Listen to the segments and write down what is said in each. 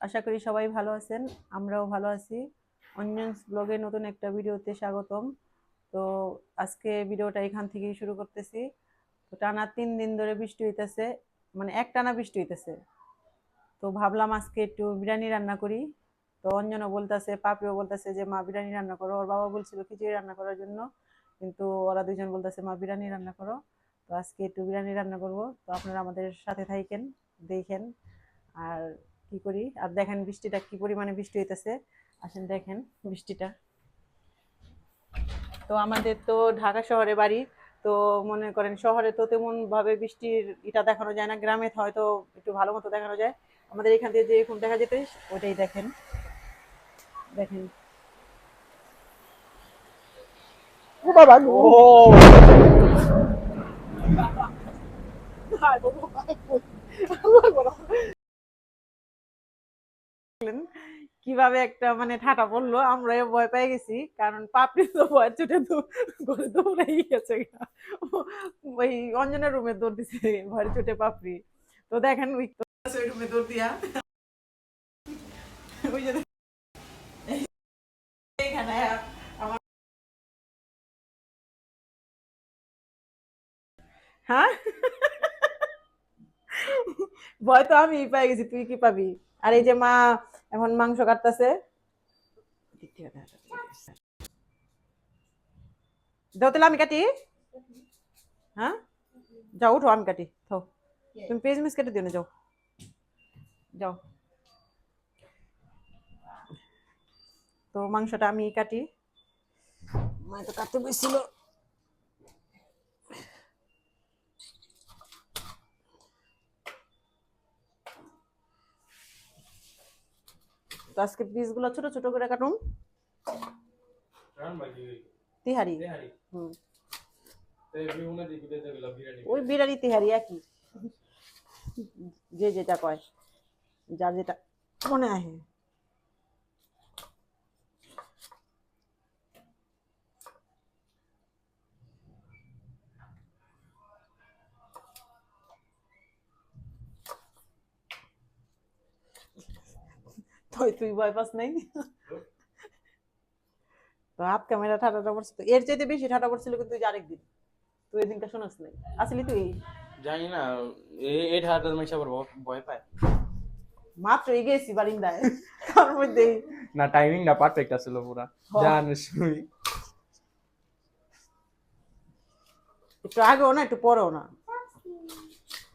আশা করি সবাই ভালো আছেন, আমরাও ভালো আছি। অঞ্জনস ব্লগে নতুন একটা ভিডিওতে স্বাগতম। তো আজকে ভিডিওটা এখান থেকেই শুরু করতেছি। তো টানা তিন দিন ধরে বৃষ্টি হইতেছে মানে এক টানা বৃষ্টি হইতেছে। তো ভাবলাম আজকে একটু বিরিয়ানি রান্না করি। তো অঞ্জনও বলতেছে, পাপিও বলতেছে যে, মা, বিরিয়ানি রান্না করো। ওর বাবা বলছিল খিচুড়ি রান্না করার জন্য, কিন্তু ওরা দুজন বলতেছে, মা, বিরিয়ানি রান্না করো। তো আজকে একটু বিরিয়ানি রান্না করব। তো আপনারা আমাদের সাথে থাকেন, দেখেন। আর কি করি? আর দেখেন বৃষ্টিটা কি পরিমাণে বৃষ্টি হইতেছে। আসেন দেখেন বৃষ্টিটা। তো আমাদের তো ঢাকা শহরে বাড়ি তো মনে করেন শহরে তো তেমন ভাবে বৃষ্টির এটা দেখানো যায় না। গ্রামে হয়তো একটু ভালো মতো দেখানো যায়। আমাদের এখান থেকে যে এখন দেখা যেত ওটাই দেখেন। দেখেন। ও বাবা কীভাবে একটা মানে ঠাটা পড়ল আমরা ভয় পেয়ে গেছি। কারণ পাপড়ি তো ভয় ছুটে ঘরে দৌড়াই গেছে ওই অঞ্জনের রুমে দৌড় দিছে ভয় ছুটে পাপড়ি। তো দেখেন ওই রুমে দৌড় দিয়া। ওই যে এইখানে আমার হ্যাঁ? ভয় তো আমি পেয়ে গেছি তুই কি পাবি? আর এই যে মা এখন মাংস কাটতেছে। দাও তাহলে আমি কাটি। হ্যাঁ? যাও, উঠো, আমি কাটি। থো তুমি পেঁয়াজ মিস কেটে দিও না, যাও। যাও। তো মাংসটা আমি কাটি। মা তো কাটতে বসছিল। আজকে পিসগুলো ছোট ছোট করে কাটুন। তিহারি। হুম। ওই বিরিয়ানি তিহারি একই। যে যেটা কয় যার যেটা মনে আহে। তুই তুই ভয় পাস নাই? তো হাত ক্যামেরা ঠাটাটা পড়ছে তো। এর চাইতে বেশি ঠাটা পড়ছিল কিন্তু তুই আরেকদিন। তুই এদিনটা শোনাস নাই। আসলি তুই? জানি না এই এই ঠাটার মাইসা আবার ভয় পায়। মাত্র গেছি বারিন্দায়। তার মধ্যে না টাইমিং না পারফেক্ট আছিল পুরা। জানিস তুই একটু আগেও না একটু পরেও না?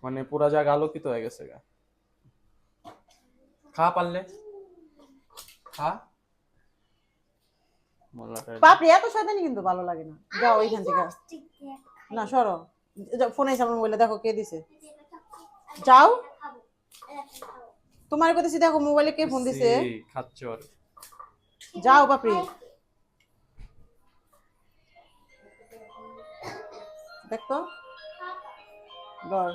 মানে পুরা জায়গা আলোকিত হয়ে গেছে গা। খা পারলে। খা মোল্লাটা পাপড়ি এত শয়তানি কিন্তু ভালো লাগে না। যাও ওইখান থেকে। না সরো। ফোনে সামনে বলে দেখো কে দিছে। যাও। তোমার কথা দেখো মোবাইলে কে ফোন দিছে। খাচ্চর যাও পাপড়ি। দেখতো ধর।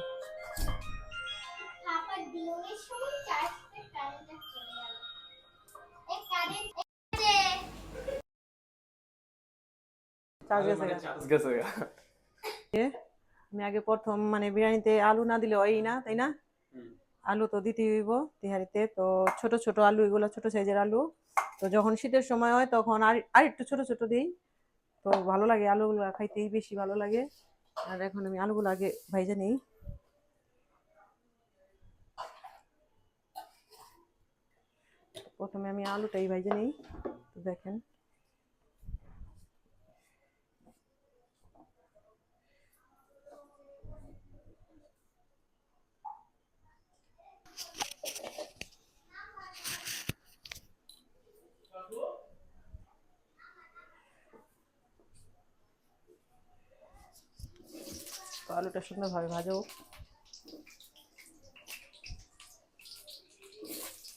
চার্জ গেছে আমি আগে প্রথম মানে বিরিয়ানিতে আলু না দিলে হয় না তাই না? আলু তো দিতে হইব তিহারিতে। তো ছোট ছোট আলু এগুলো ছোট সাইজের আলু। তো যখন শীতের সময় হয় তখন আর আর একটু ছোট ছোট দিই। তো ভালো লাগে আলুগুলো খাইতেই বেশি ভালো লাগে। আর এখন আমি আলুগুলো আগে ভাইজে নেই। প্রথমে আমি আলুটাই ভাইজে নেই তো দেখেন। আলুটা সুন্দরভাবে ভাজো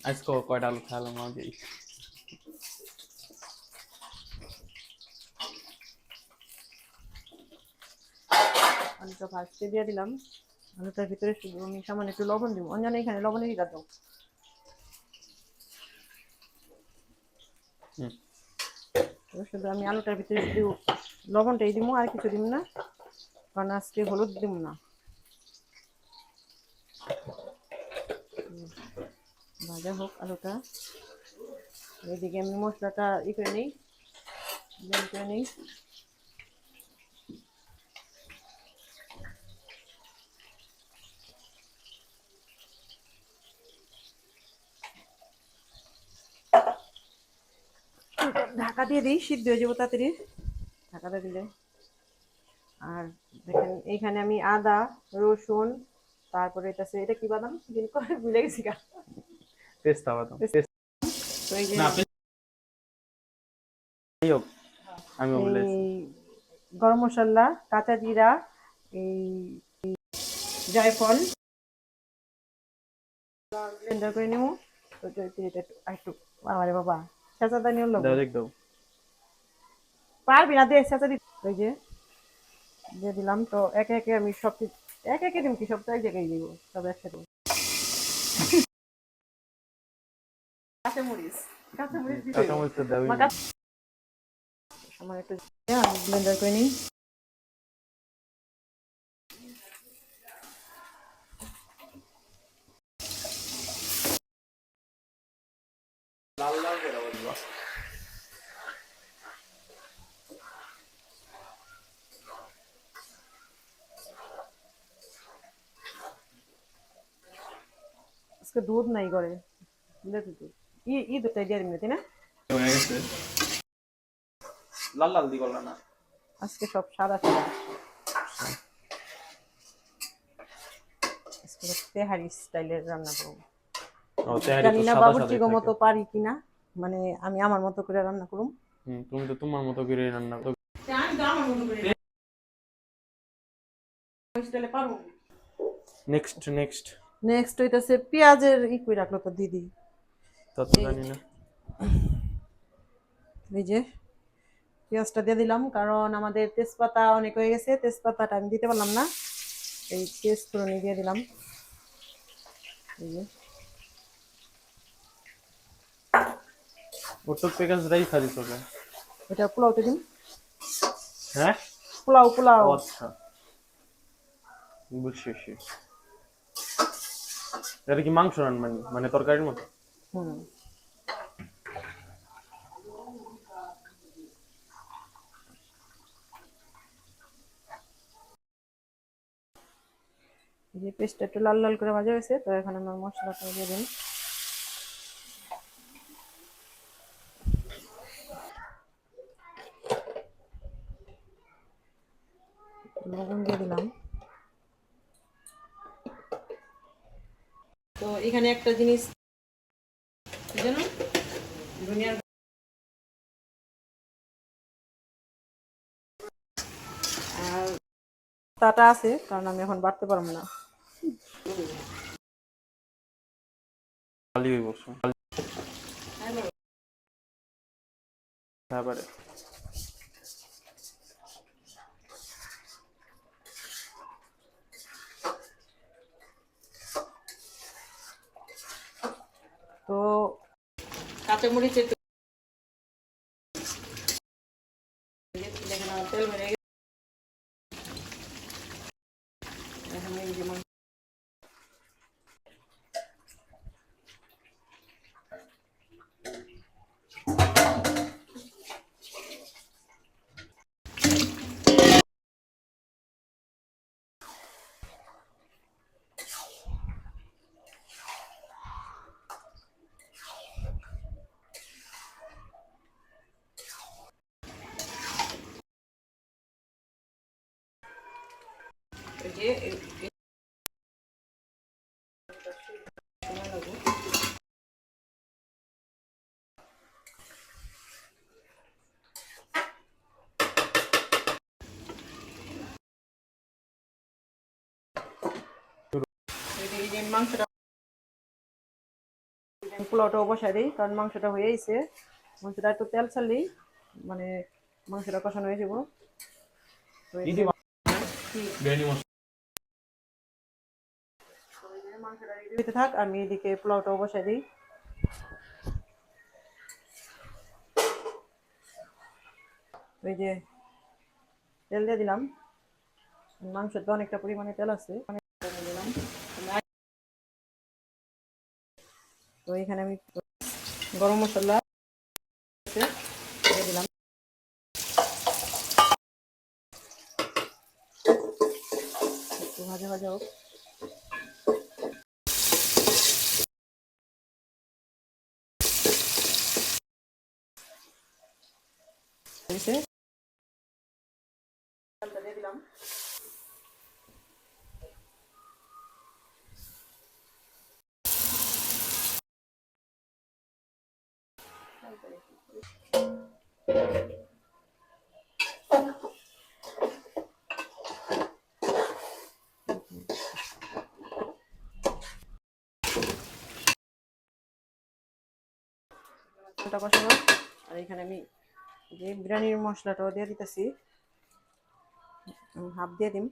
আজকে কয়টা আলু খাইলাম আগেই আলুটা ভাজতে দিয়ে দিলাম। আলুটার ভিতরে শুধু আমি সামান্য একটু লবণ দিব। অঞ্জনে এখানে লবণের হিটা দাও। শুধু আমি আলুটার ভিতরে শুধু লবণটাই দিব আর কিছু দিব না। কারণ আজকে হলুদ দিব না। ভাজা হোক আলুটা। এদিকে আমি মশলাটা ই করে নিই করে নিই। ঢাকা দিয়ে দিই, সিদ্ধ হয়ে যাব তাড়াতাড়ি। ঢাকাটা দিলে। আর দেখেন এইখানে আমি আদা রসুন তারপরে এটা আছে এটা কি বাদাম? দিন করে ভুলে গেছি গা। পেস্তা বাদাম। তো এই যে পেস্তা আমিও গরম মশলা কাঁচা জিরা এই জয়ফল। ব্লেন্ডার করে নেব। তো এটা একটু বাবারে বাবা চেঁচাটা নিয়ে লোক দাও দেখ দাও। পারবি না দিয়ে চেঁচা দিতে ওই যে দিয়ে দিলাম। তো একে একে আমি সব কিছু একে একে দিন কি? সব তো এক জায়গায় দিব সব একসাথে। কাঁচামরিচ। কাঁচামরিচ দিতে আমার একটু ব্লেন্ডার করে নিই। আজকে দুধ নাই করে বুঝলে তো ই ই দুধটাই দিয়ে দিবি তাই না? লাল লাল দি করলা না? আজকে সব সাদা সাদা। তেহারি স্টাইলের রান্না করব। জানি না বাবুর্চিগো মতো পারি কিনা মানে আমি আমার মতো করে রান্না করুম। তুমি তো তোমার মতো করে। রান্না করো নেক্সট নেক্সট। নেক্সট হইতাছে পেঁয়াজের ই কই রাখল তো দিদি। তা তো জানি না। এই যে পেঁয়াজটা দিয়ে দিলাম কারণ আমাদের তেজপাতা অনেক হয়ে গেছে তেজপাতাটা আমি দিতে পারলাম না। এই করে দিয়ে দিলাম। এই যে। ওর তো পেকাজ রাই খালি এটা পোলাওতে দিন। হ্যাঁ? পোলাও পোলাও। আচ্ছা। বুঝছি। এটা কি মাংস রান্না মানে তরকারির মতো? হুম। যে পেস্টটা একটু লাল লাল করে ভাজা হয়েছে তো এখন আমার মশলাটা দিয়ে দিন লবণ দিয়ে দিলাম তো এখানে একটা জিনিস জানো দুনিয়ার আর তাটা আছে কারণ আমি এখন বাড়তে পারব না। খালি বসো। তারপরে তো কাঁচামরিচ একটু দেখেন আমার তেল বেড়ে গেছে এখন এই যে মাংস- এই যে মাংসটা পোলাওটাও বসাই দিই কারণ মাংসটা হয়ে গেছে মাংসটা একটু তেল ছাড়লেই মানে মাংসটা কষানো হয়ে যাব। তো এই যে- বিরিয়ানি মশলা মাংসটা ready হতে থাক, আমি এদিকে পোলাওটাও বসাই দিই। ওই যে তেল দিয়ে দিলাম। মাংসের তো অনেকটা পরিমাণে তেল আছে। তো এখানে আমি গরম মশলা দিলাম। ভাজা ভাজা হোক। হয়েছে। আর এখানে আমি যে বিরিয়ানির মশলাটাও দিয়ে দিতেছি হাফ দিয়ে দিম।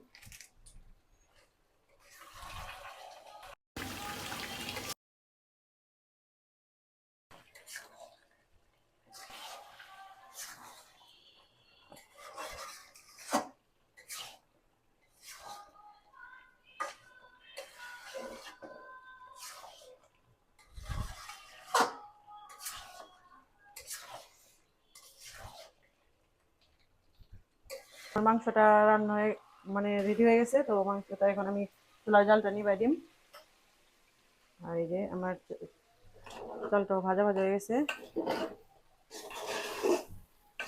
মাংসটা রান্না হয়ে মানে রেডি হয়ে গেছে, তো মাংসটা এখন আমি চুলার জালটা নিবাই দিম। আর এই যে আমার চালটাও ভাজা ভাজা হয়ে গেছে।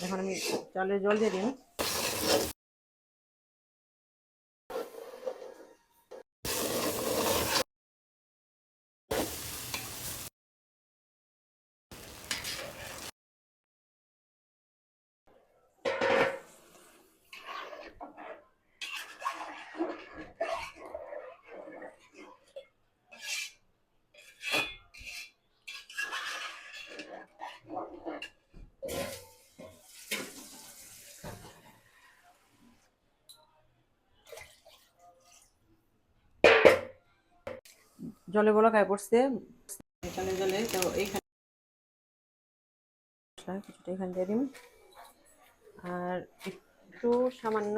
এখন আমি চালের জল দিয়ে দিম। জলে বলা বলকায় পড়ছে। চালের জলে তো এইখানে কিছুটা এখানে দিয়ে দিম আর একটু সামান্য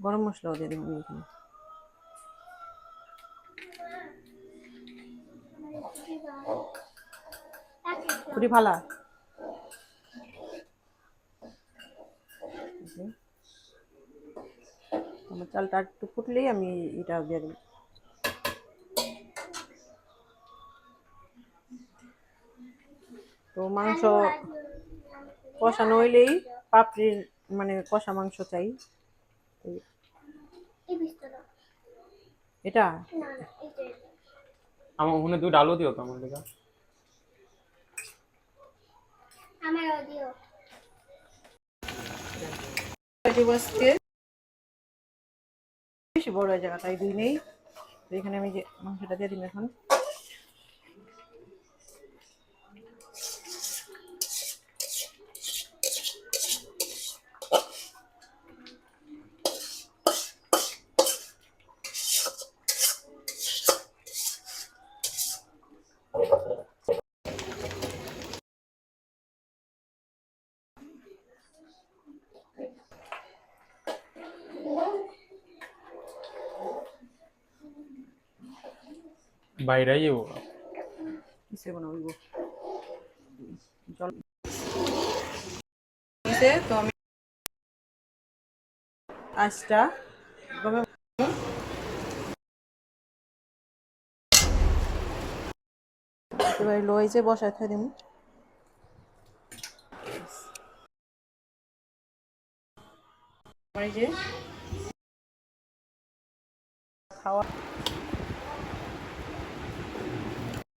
গরম মশলাও দিয়ে আমি এখানে। খুবই ভালা। আমার চালটা একটু ফুটলেই আমি এটা দিয়ে দিই তো মাংস কষানো হইলেই পাপড়ির মানে কষা মাংস চাই। এটা। আমার ওখানে দুটো ডালও দিও তো আমার আমারও দিও। আজকে বেশি বড় জায়গা তাই দুই নেই। এখানে আমি যে মাংসটা দিয়ে দিন এখন। বাইরে যাব কিসে বানাবো? জল তো আমি আঁচটা একেবারে লো হয়েছে বসায় থৈ দিম। আমার যে খাওয়া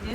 এই যে